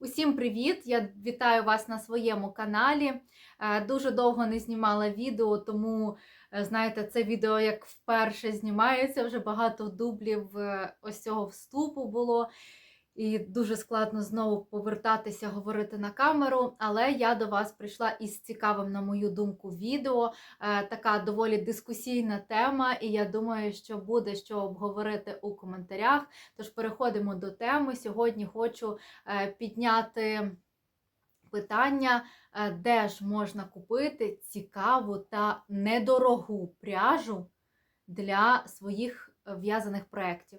Усім привіт! Я вітаю вас на своєму каналі. Е, Дуже довго не знімала відео, тому, е, знаєте, це відео як вперше знімається, вже багато дублів е, ось цього вступу було. І дуже складно знову повертатися, говорити на камеру. Але я до вас прийшла із цікавим, на мою думку, відео. Е, Така доволі дискусійна тема, і я думаю, що буде що обговорити у коментарях. Тож переходимо до теми. Сьогодні хочу е, підняти питання, е, де ж можна купити цікаву та недорогу пряжу для своїх в'язаних проєктів.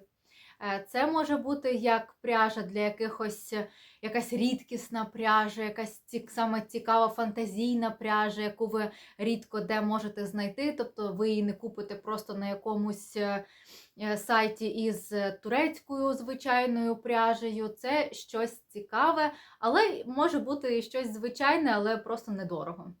Е, Це може бути як пряжа для якихось е, якась рідкісна пряжа, якась саме цікава фантазійна пряжа, яку ви рідко де можете знайти. Тобто ви її не купите просто на якомусь е, сайті із турецькою звичайною пряжею. Це щось цікаве, але може бути щось звичайне, але просто недорого.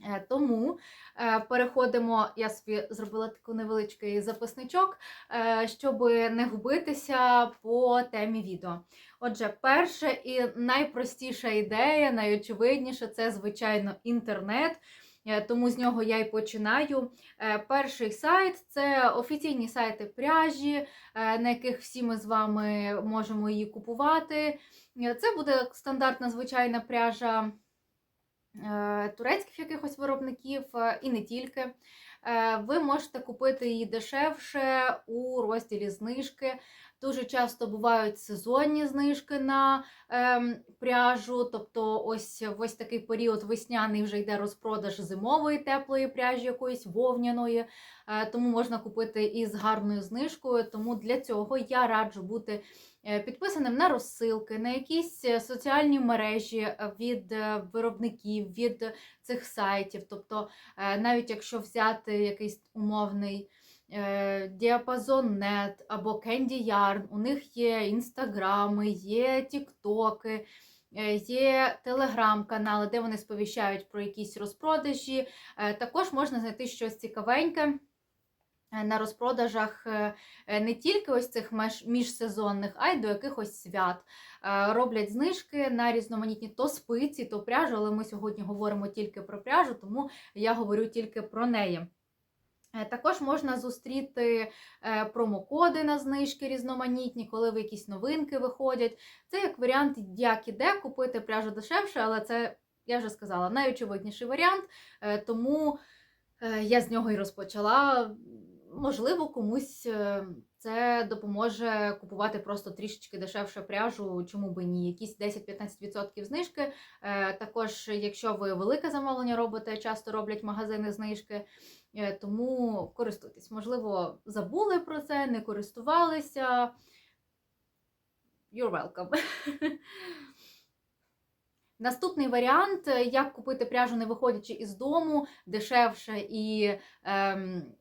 Е, Тому е, переходимо, я собі зробила такий невеличкий записничок, е, щоб не губитися по темі відео. Отже, перша і найпростіша ідея, найочевидніша це, звичайно, інтернет. Тому з нього я й починаю. Перший сайт це офіційні сайти пряжі, на яких всі ми з вами можемо її купувати. Це буде стандартна звичайна пряжа турецьких якихось виробників е, і не тільки. Е, Ви можете купити її дешевше у розділі знижки. Дуже часто бувають сезонні знижки на ем, пряжу, тобто ось ось такий період весняний вже йде розпродаж зимової теплої пряжі, якоїсь вовняної, е, тому можна купити і з гарною знижкою. Тому для цього я раджу бути е, підписаним на розсилки, на якісь е, соціальні мережі е, від е, виробників, від цих сайтів. Тобто, е, навіть якщо взяти якийсь умовний е, Діапазон.нет або Candy Yarn, у них є інстаграми, є тіктоки. е, Є телеграм-канали, де вони сповіщають про якісь розпродажі. Е, Також можна знайти щось цікавеньке е, на розпродажах е, е, не тільки ось цих міжсезонних, а й до якихось свят. Е, Роблять знижки на різноманітні то спиці, то пряжу, але ми сьогодні говоримо тільки про пряжу, тому я говорю тільки про неї. Е, Також можна зустріти е, промокоди на знижки різноманітні, коли ви якісь новинки виходять. Це як варіант, як іде купити пряжу дешевше, але це, я вже сказала, найочевидніший варіант, е, тому е, я з нього і розпочала. Можливо, комусь е, це допоможе купувати просто трішечки дешевше пряжу, чому би ні, якісь 10-15% знижки. Е, Також, якщо ви велике замовлення робите, часто роблять магазини знижки. Е, Тому користуйтесь. Можливо, забули про це, не користувалися. You're welcome. Наступний варіант, як купити пряжу, не виходячи із дому, дешевше і ем,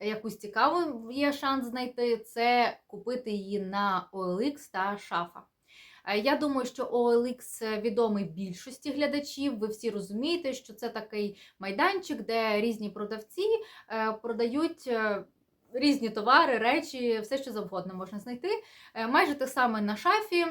якусь цікаву є шанс знайти, це купити її на OLX та шафа. Е, Я думаю, що OLX відомий більшості глядачів. Ви всі розумієте, що це такий майданчик, де різні продавці е, продають е, різні товари, речі, все, що завгодно можна знайти. Майже те саме на шафі.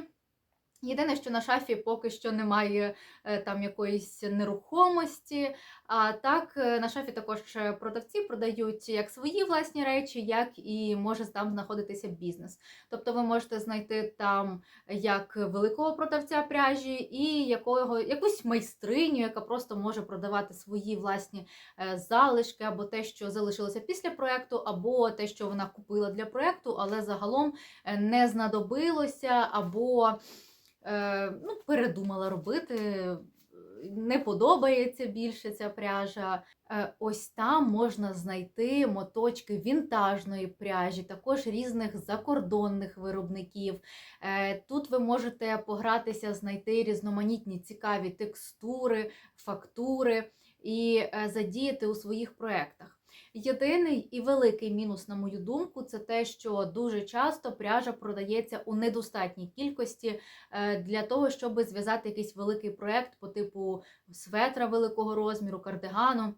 Єдине, що на шафі поки що немає е, там якоїсь нерухомості. А так, е, на шафі також е, продавці продають як свої власні речі, як і може там знаходитися бізнес. Тобто ви можете знайти там як великого продавця пряжі і якого, якусь майстриню, яка просто може продавати свої власні залишки, або те, що залишилося після проекту, або те, що вона купила для проекту, але загалом не знадобилося, або ну, передумала робити. Не подобається більше ця пряжа. Е, Ось там можна знайти моточки вінтажної пряжі, також різних закордонних виробників. Е, Тут ви можете погратися, знайти різноманітні цікаві текстури, фактури і е, задіяти у своїх проєктах. Єдиний і великий мінус, на мою думку, це те, що дуже часто пряжа продається у недостатній кількості е, для того, щоб зв'язати якийсь великий проєкт по типу светра великого розміру, кардигану.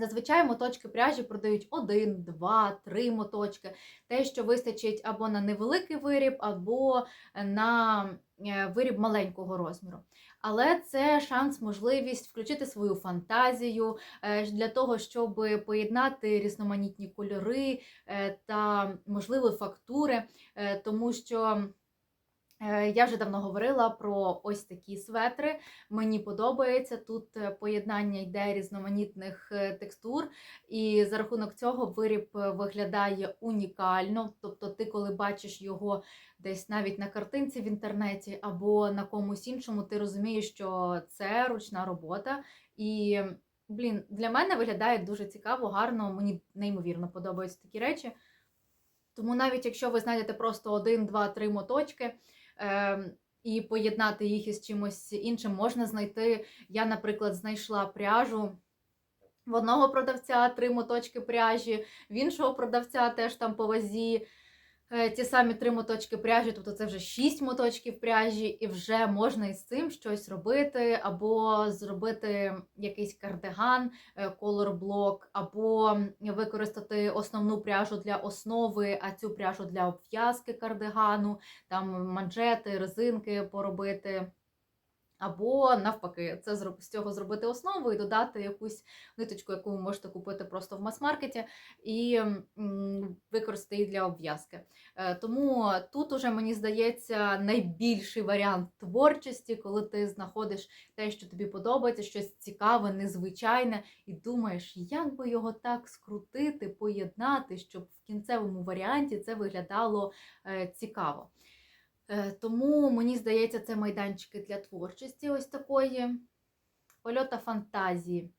Зазвичай моточки пряжі продають один, два, три моточки, те, що вистачить або на невеликий виріб, або на е, виріб маленького розміру. Але це шанс, можливість включити свою фантазію е, для того, щоб поєднати різноманітні кольори е, та, можливо, фактури, е, тому що. Е, Я вже давно говорила про ось такі светри. Мені подобається. Тут е, поєднання йде різноманітних е, текстур, і за рахунок цього виріб виглядає унікально. Тобто, ти, коли бачиш його десь навіть на картинці в інтернеті або на комусь іншому, ти розумієш, що це ручна робота. І, блін, для мене виглядає дуже цікаво, гарно. Мені неймовірно подобаються такі речі. Тому навіть якщо ви знайдете просто один, два, три моточки і поєднати їх із чимось іншим, можна знайти. Я, наприклад, знайшла пряжу. В одного продавця три моточки пряжі, в іншого продавця теж там по вазі ті самі три моточки пряжі, тобто це вже шість моточків пряжі, і вже можна із цим щось робити, або зробити якийсь кардиган, колорблок, колор-блок, або використати основну пряжу для основи, а цю пряжу для обв'язки кардигану, там манжети, резинки поробити. Або навпаки, це з цього зробити основу і додати якусь ниточку, яку ви можете купити просто в мас-маркеті, і використати її для обв'язки. Е, Тому тут уже мені здається найбільший варіант творчості, коли ти знаходиш те, що тобі подобається, щось цікаве, незвичайне, і думаєш, як би його так скрутити, поєднати, щоб в кінцевому варіанті це виглядало е, цікаво. Е, Тому мені здається, це майданчики для творчості ось такої польота фантазії.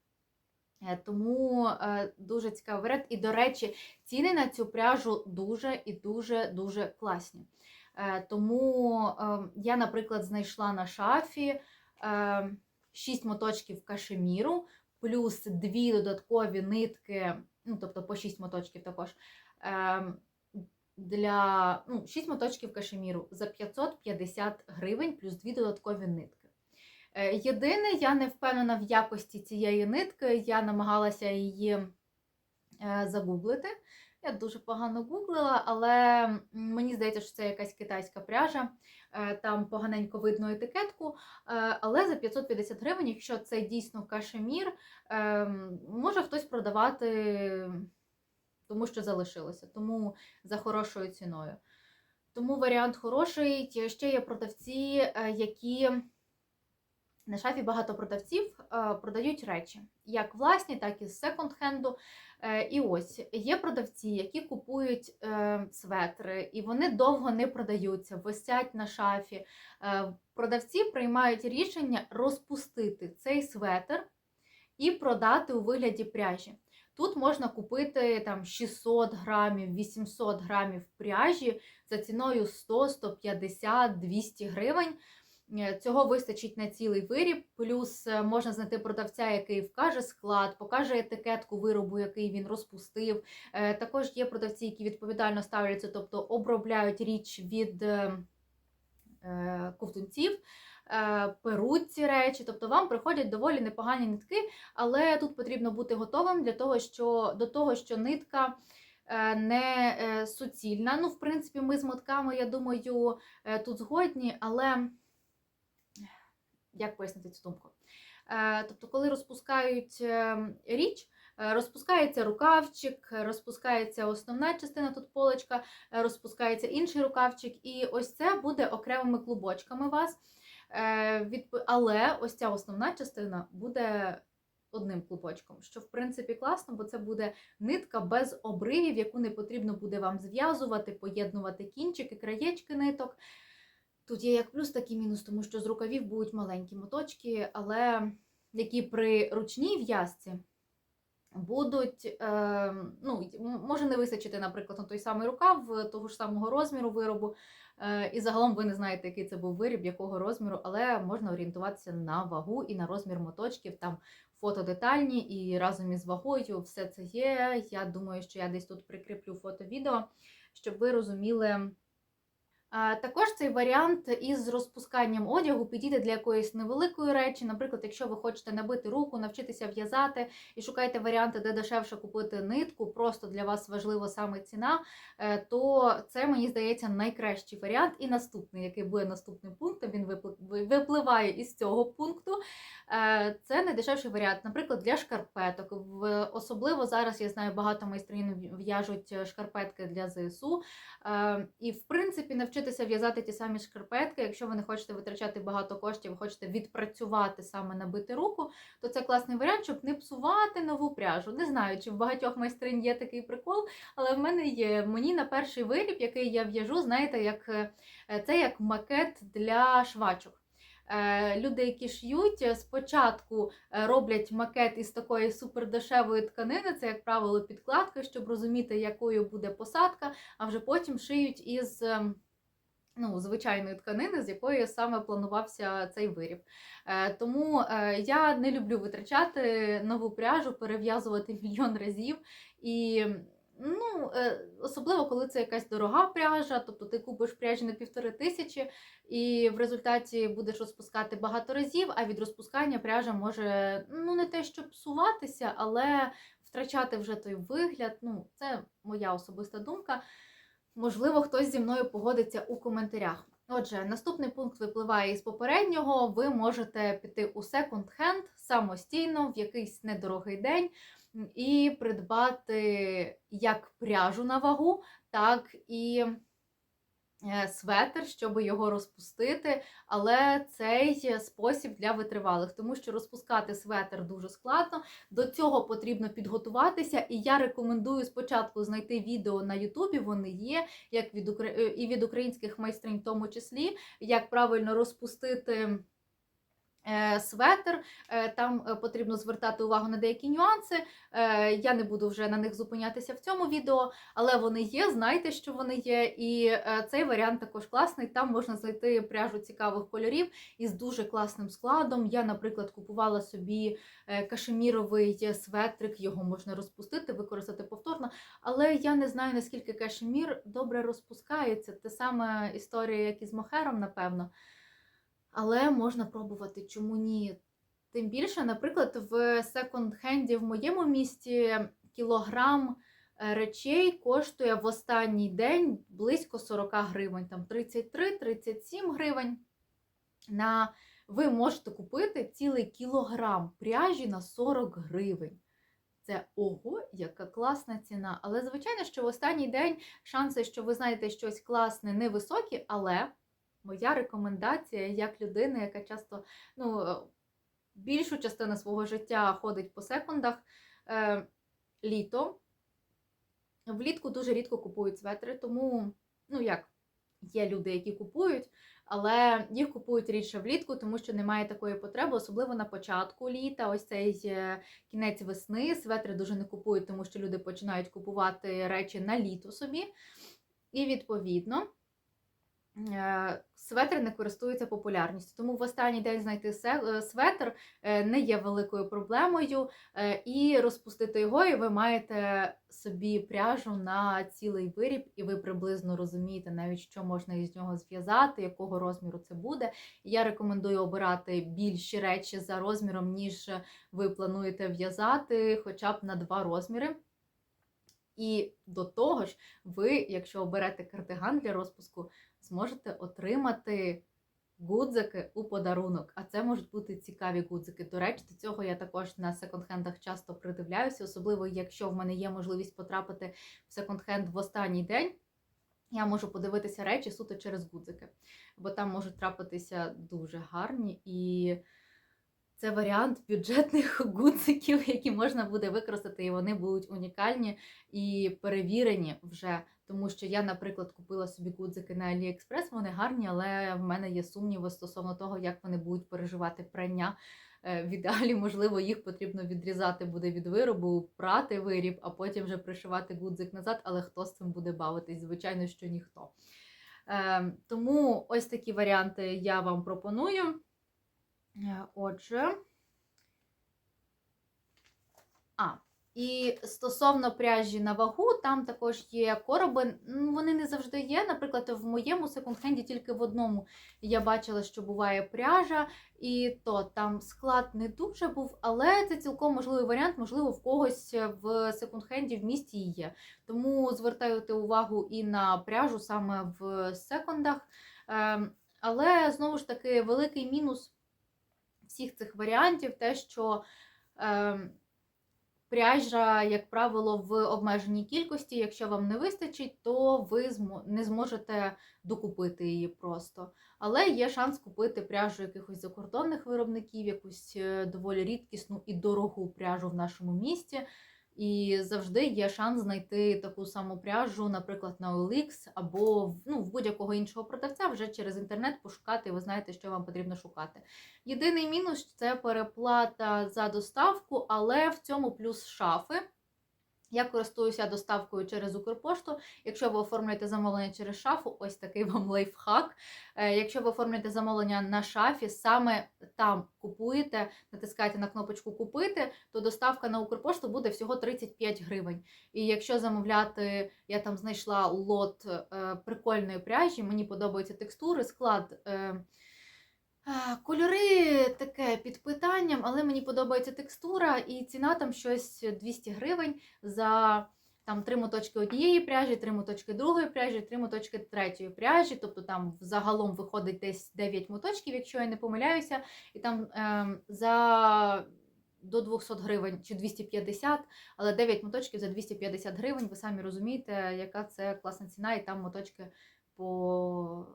Е, Тому е, дуже цікавий варіант. І, до речі, ціни на цю пряжу дуже і дуже дуже класні. Тому я, наприклад, знайшла на шафі 6 моточків кашеміру, плюс дві додаткові нитки, ну, тобто по 6 моточків також. Для ну, 6 моточків кашеміру за 550 гривень плюс дві додаткові нитки. Е, Єдине, я не впевнена в якості цієї нитки, я намагалася її е, загуглити. Я дуже погано гуглила, але мені здається, що це якась китайська пряжа. Е, Там поганенько видно етикетку. Але за 550 гривень, якщо це дійсно кашемір, е, може хтось продавати, тому що залишилося, тому за хорошою ціною. Тому варіант хороший. Ще є продавці, е, які на шафі багато продавців е, продають речі, як власні, так і з секонд-хенду. Е, І ось є продавці, які купують светри, і вони довго не продаються, висять на шафі. Продавці приймають рішення розпустити цей светр і продати у вигляді пряжі. Тут можна купити там 600 грамів, 800 грамів пряжі за ціною 100, 150, 200 гривень. Е, Цього вистачить на цілий виріб, плюс е, можна знайти продавця, який вкаже склад, покаже етикетку виробу, який він розпустив. Е, Також є продавці, які відповідально ставляться, тобто обробляють річ від ковтунців, перуть ці речі. Тобто вам приходять доволі непогані нитки, але тут потрібно бути готовим для того, що до того, що нитка. е, Не е, суцільна. Ну, в принципі, ми з мотками, я думаю, е, тут згодні, але як пояснити цю думку? Е, Тобто, коли розпускають е, річ, е, розпускається рукавчик, розпускається основна частина, тут полочка, е, розпускається інший рукавчик, і ось це буде окремими клубочками вас. Е, Але ось ця основна частина буде одним клубочком, що в принципі класно, бо це буде нитка без обривів, яку не потрібно буде вам зв'язувати, поєднувати кінчики, краєчки ниток. Тут є як плюс, так і мінус, тому що з рукавів будуть маленькі моточки, але які при ручній в'язці будуть, е, ну, може не вистачити, наприклад, на той самий рукав е, того ж самого розміру виробу. Е, і загалом ви не знаєте, який це був виріб, якого розміру, але можна орієнтуватися на вагу і на розмір моточків. Там фото детальні і разом із вагою все це є. Я думаю, що я десь тут прикріплю фото-відео, щоб ви розуміли. Також цей варіант із розпусканням одягу підійде для якоїсь невеликої речі. Наприклад, якщо ви хочете набити руку, навчитися в'язати і шукаєте варіанти, де дешевше купити нитку, просто для вас важлива саме ціна, е, то це мені здається найкращий варіант. І наступний, який буде наступним пунктом, він випливає із цього пункту. Е, Це найдешевший варіант, наприклад, для шкарпеток. Особливо зараз я знаю, багато майстрин в'яжуть шкарпетки для ЗСУ. Е, І, в принципі, навчитися в'язати ті самі шкарпетки, якщо ви не хочете витрачати багато коштів, хочете відпрацювати саме набити руку, то це класний варіант, щоб не псувати нову пряжу. Не знаю, чи в багатьох майстринь є такий прикол, але в мене є. Мені на перший виріб, який я в'яжу, знаєте, як е, це як макет для швачок. Е, Люди, які ш'ють, спочатку е, роблять макет із такої супердешевої тканини, це, як правило, підкладка, щоб розуміти, якою буде посадка, а вже потім шиють із ем, ну, звичайної тканини, з якої саме планувався цей виріб. Е, Тому е, я не люблю витрачати нову пряжу, перев'язувати мільйон разів. І ну, е, особливо, коли це якась дорога пряжа, тобто ти купиш пряжі на півтори тисячі, і в результаті будеш розпускати багато разів, а від розпускання пряжа може ну, не те, щоб псуватися, але втрачати вже той вигляд. Ну, це моя особиста думка. Можливо, хтось зі мною погодиться у коментарях. Отже, наступний пункт випливає із попереднього. Ви можете піти у секонд-хенд самостійно в якийсь недорогий день і придбати як пряжу на вагу, так і светр, щоб його розпустити. Але цей спосіб для витривалих, тому що розпускати светр дуже складно. До цього потрібно підготуватися, і я рекомендую спочатку знайти відео на Ютубі. Вони є, як від е, і від українських майстринь, в тому числі, як правильно розпустити. Е, Светр, Е, там е, потрібно звертати увагу на деякі нюанси. Я не буду вже на них зупинятися в цьому відео, але вони є. Знайте, що вони є. І цей варіант також класний. Там можна знайти пряжу цікавих кольорів із дуже класним складом. Я, наприклад, купувала собі кашеміровий светрик, його можна розпустити, використати повторно. Але я не знаю, наскільки кашемір добре розпускається. Те саме історія, як і з мохером, напевно. Але можна пробувати, чому ні. Тим більше, наприклад, в секонд-хенді в моєму місті кілограм е, речей коштує в останній день близько 40 гривень, там 33-37 гривень. На... Ви можете купити цілий кілограм пряжі на 40 гривень. Це ого, яка класна ціна. Але, звичайно, що в останній день шанси, що ви знаєте щось класне, невисокі, але моя рекомендація як людина, яка часто ну, е, більшу частину свого життя ходить по секундах, е, літо. Влітку дуже рідко купують светри, тому, ну як, є люди, які купують, але їх купують рідше влітку, тому що немає такої потреби, особливо на початку літа. Ось цей е, кінець весни. Светри дуже не купують, тому що люди починають купувати речі на літо собі. І відповідно. Е, Светри не користуються популярністю, тому в останній день знайти е, светр е, не є великою проблемою, і розпустити його, і ви маєте собі пряжу на цілий виріб, і ви приблизно розумієте навіть, що можна із нього зв'язати, якого розміру це буде. Я рекомендую обирати більші речі за розміром, ніж ви плануєте в'язати, хоча б на два розміри. І до того ж, ви, якщо оберете кардиган для розпуску, зможете отримати гудзики у подарунок. А це можуть бути цікаві гудзики. До речі, до цього я також на секонд-хендах часто придивляюся, особливо якщо в мене є можливість потрапити в секонд-хенд в останній день. Я можу подивитися речі суто через гудзики, бо там можуть трапитися дуже гарні і. Це варіант бюджетних гудзиків, які можна буде використати, і вони будуть унікальні і перевірені вже. Тому що я, наприклад, купила собі гудзики на AliExpress, вони гарні, але в мене є сумніви стосовно того, як вони будуть переживати прання. Е, В ідеалі, можливо, їх потрібно відрізати буде від виробу, прати виріб, а потім вже пришивати гудзик назад, але хто з цим буде бавитись? Звичайно, що ніхто. Е, Тому ось такі варіанти я вам пропоную. Е, Отже. А, І стосовно пряжі на вагу, там також є короби. Ну, Вони не завжди є. Наприклад, в моєму секонд-хенді тільки в одному я бачила, що буває пряжа, і то там склад не дуже був, але це цілком можливий варіант, можливо, в когось в секонд-хенді в місті є. Тому звертайте увагу і на пряжу саме в секондах. Ем, Але знову ж таки, великий мінус всіх цих варіантів те, що. Пряжа, як правило, в обмеженій кількості. Якщо вам не вистачить, то ви не зможете докупити її просто. Але є шанс купити пряжу якихось закордонних виробників, якусь е, доволі рідкісну і дорогу пряжу в нашому місті. І завжди є шанс знайти таку саму пряжу, наприклад, на OLX або ну, в будь-якого іншого продавця вже через інтернет пошукати, і ви знаєте, що вам потрібно шукати. Єдиний мінус це переплата за доставку, але в цьому плюс шафи. Я користуюся доставкою через Укрпошту. Якщо ви оформлюєте замовлення через шафу, ось такий вам лайфхак. Е, якщо ви оформлюєте замовлення на шафі, саме там купуєте, натискаєте на кнопочку Купити, то доставка на Укрпошту буде всього 35 гривень. І якщо замовляти, я там знайшла лот е, прикольної пряжі, мені подобаються текстури, склад. Кольори таке під питанням, але мені подобається текстура, і ціна там щось 200 гривень за там три моточки однієї пряжі, три моточки другої пряжі, три моточки третьої пряжі. Тобто там загалом виходить десь 9 моточків, якщо я не помиляюся, і там е, за до 200 гривень чи 250, але 9 моточків за 250 гривень. Ви самі розумієте, яка це класна ціна, і там моточки по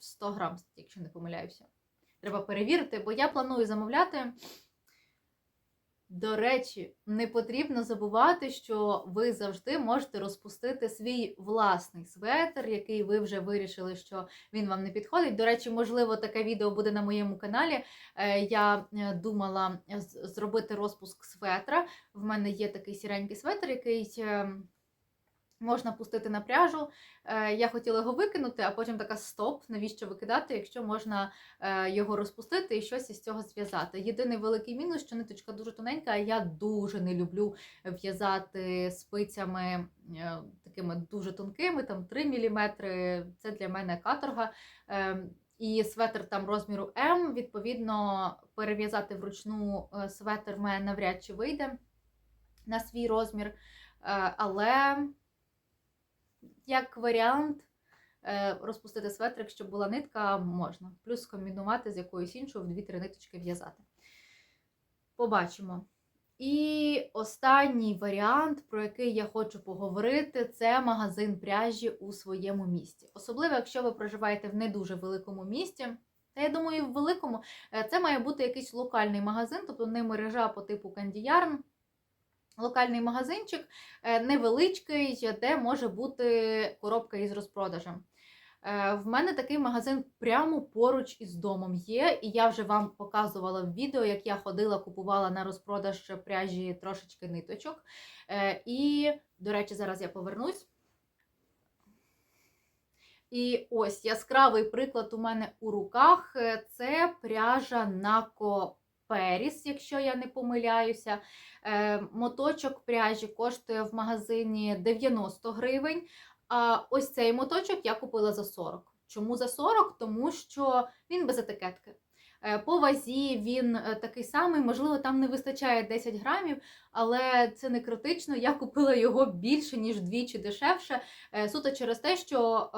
100 грам, якщо не помиляюся. Треба перевірити, бо я планую замовляти. До речі, не потрібно забувати, що ви завжди можете розпустити свій власний светр, який ви вже вирішили, що він вам не підходить. До речі, можливо, таке відео буде на моєму каналі. Е, я е, думала зробити розпуск светра. В мене є такий сіренький светр, який ем, Можна пустити на пряжу. Е, я хотіла його викинути, а потім така стоп, навіщо викидати, якщо можна е, його розпустити і щось із цього зв'язати. Єдиний великий мінус, що ниточка дуже тоненька, а я дуже не люблю в'язати спицями е, такими дуже тонкими, там 3 мм. Це для мене каторга. І светр там розміру М, відповідно, перев'язати вручну светр мене навряд чи вийде на свій розмір. Але як варіант е, розпустити светрик, щоб була нитка, можна. Плюс комбінувати з якоюсь іншою в 2-3 ниточки в'язати. Побачимо. І останній варіант, про який я хочу поговорити, це магазин пряжі у своєму місті. Особливо, якщо ви проживаєте в не дуже великому місті. Та я думаю, в великому е, це має бути якийсь локальний магазин, тобто не мережа по типу Кандіярн, локальний магазинчик е, невеличкий, де може бути коробка із розпродажем. Е, в мене такий магазин прямо поруч із домом є, і я вже вам показувала в відео, як я ходила, купувала на розпродаж пряжі трошечки ниточок. Е, і, до речі, зараз я повернусь. І ось яскравий приклад у мене у руках це пряжа Нако Періс, якщо я не помиляюся. Е, моточок пряжі коштує в магазині 90 гривень. А ось цей моточок я купила за 40. Чому за 40? Тому що він без етикетки. Е, по вазі він е, такий самий, можливо, там не вистачає 10 грамів, але це не критично. Я купила його більше, ніж двічі дешевше. Суто через те, що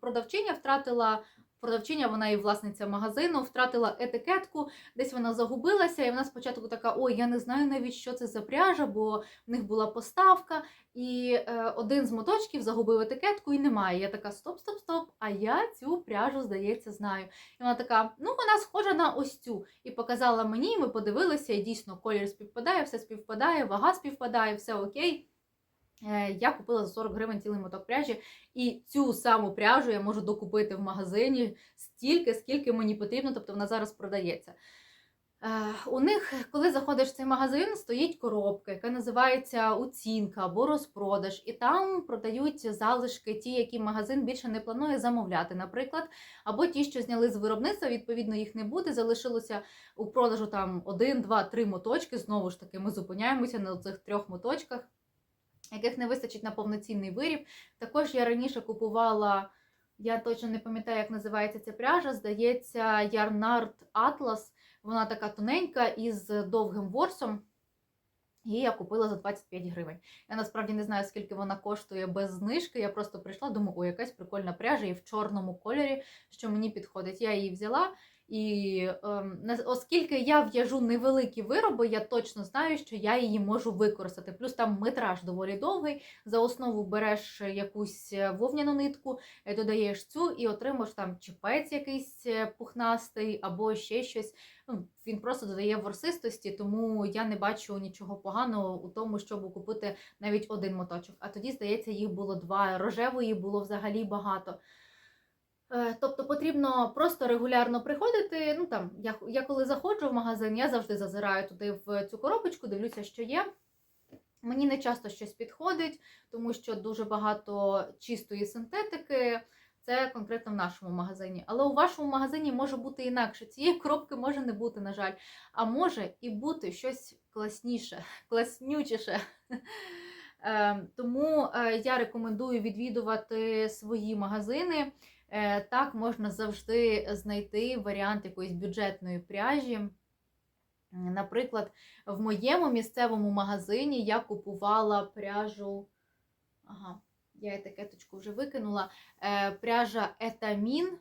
продавчиня втратила продавчиня, вона і власниця магазину, втратила етикетку, десь вона загубилася, і вона спочатку така: ой, я не знаю навіть, що це за пряжа, бо в них була поставка, і е, один з моточків загубив етикетку і немає. Я така: стоп, стоп, стоп! А я цю пряжу, здається, знаю. І вона така: ну, вона схожа на ось цю. І показала мені, ми подивилися, і дійсно колір співпадає, все співпадає, вага співпадає, все окей. Е, я купила за 40 гривень цілий моток пряжі, і цю саму пряжу я можу докупити в магазині стільки, скільки мені потрібно, тобто вона зараз продається. Е, У них, коли заходиш в цей магазин, стоїть коробка, яка називається оцінка або розпродаж, і там продають залишки, ті, які магазин більше не планує замовляти, наприклад, або ті, що зняли з виробництва, відповідно, їх не буде. Залишилося у продажу там один, два, три моточки. Знову ж таки, ми зупиняємося на цих трьох моточках, яких не вистачить на повноцінний виріб. Також я раніше купувала. Я точно не пам'ятаю, як називається ця пряжа. Здається, Ярнард Атлас. Вона така тоненька із довгим ворсом. Її я купила за 25 гривень. Я насправді не знаю, скільки вона коштує без знижки. Я просто прийшла, думаю, о, якась прикольна пряжа і в чорному кольорі, що мені підходить. Я її взяла. І не- оскільки я в'яжу невеликі вироби, я точно знаю, що я її можу використати. Плюс там метраж доволі довгий. За основу береш якусь е, вовняну нитку, е, додаєш цю і отримаєш там чіпець якийсь е, пухнастий або ще щось. Ну, він просто додає ворсистості, тому я не бачу нічого поганого у тому, щоб купити навіть один моточок. А тоді, здається, їх було два. Рожевої було взагалі багато. Е, Тобто потрібно просто регулярно приходити. Ну там я, я коли заходжу в магазин, я завжди зазираю туди в цю коробочку, дивлюся, що є. Мені не часто щось підходить, тому що дуже багато чистої синтетики. Це конкретно в нашому магазині. Але у вашому магазині може бути інакше. Цієї коробки може не бути, на жаль. А може і бути щось класніше, класнючіше. Е, Тому е, я рекомендую відвідувати свої магазини. Е, Так можна завжди знайти варіант якоїсь бюджетної пряжі. Наприклад, в моєму місцевому магазині я купувала пряжу. Ага, я етикеточку вже викинула. Е, Пряжа Етамін.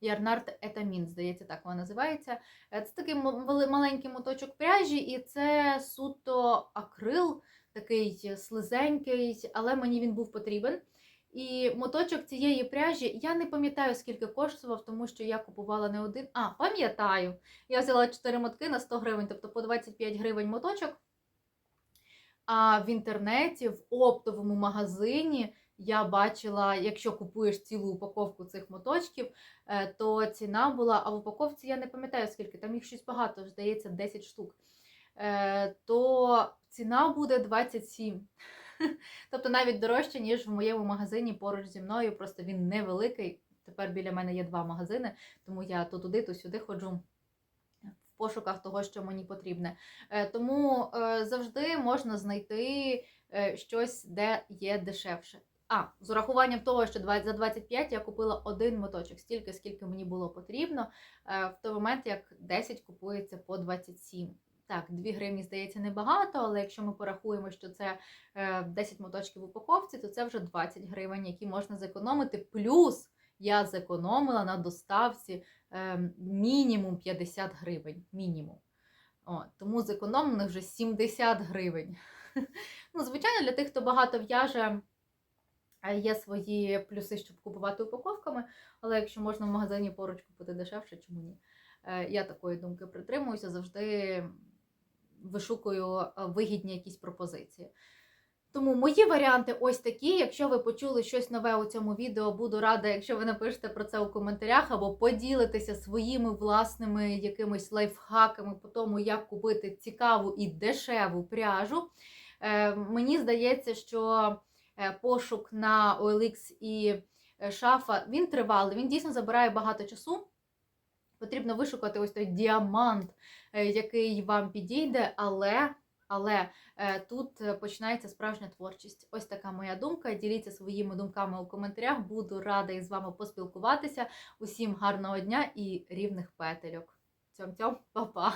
Ярнард Етамін, здається, так вона називається. Е, Це такий маленький моточок пряжі, і це суто акрил, такий слизенький, але мені він був потрібен. І моточок цієї пряжі, я не пам'ятаю, скільки коштував, тому що я купувала не один. А, пам'ятаю. Я взяла 4 мотки на 100 гривень, тобто по 25 гривень моточок. А в інтернеті, в оптовому магазині я бачила, якщо купуєш цілу упаковку цих моточків, е, то ціна була, а в упаковці я не пам'ятаю скільки, там їх щось багато, здається, 10 штук. Е, То ціна буде 27. Тобто навіть дорожче, ніж в моєму магазині поруч зі мною. Просто він невеликий. Тепер біля мене є два магазини, тому я то туди, то сюди ходжу в пошуках того, що мені потрібне. Е, Тому е, завжди можна знайти е, щось, де є дешевше. А, з урахуванням того, що за 25 я купила один моточок, стільки, скільки мені було потрібно, в той момент як 10 купується по 27. Так, 2 гривні, здається, небагато, але якщо ми порахуємо, що це е, 10 моточків в упаковці, то це вже 20 гривень, які можна зекономити. Плюс я зекономила на доставці е, мінімум 50 гривень. Мінімум. О, тому зекономлених вже 70 гривень. Ну, звичайно, для тих, хто багато в'яже, е, є свої плюси, щоб купувати упаковками, але якщо можна в магазині поруч купити дешевше, чому ні? Е, Я такої думки притримуюся, завжди вишукую е, вигідні якісь пропозиції. Тому мої варіанти ось такі. Якщо ви почули щось нове у цьому відео, буду рада, якщо ви напишете про це у коментарях або поділитеся своїми власними якимись лайфхаками по тому, як купити цікаву і дешеву пряжу. Е, мені здається, що е, пошук на OLX і е, шафа він тривалий, він дійсно забирає багато часу. Потрібно вишукати ось той діамант, який вам підійде, але, але е, тут е, починається справжня творчість. Ось така моя думка. Діліться своїми думками у коментарях. Буду рада із вами поспілкуватися. Усім гарного дня і рівних петельок. Цьом-цьом, па-па!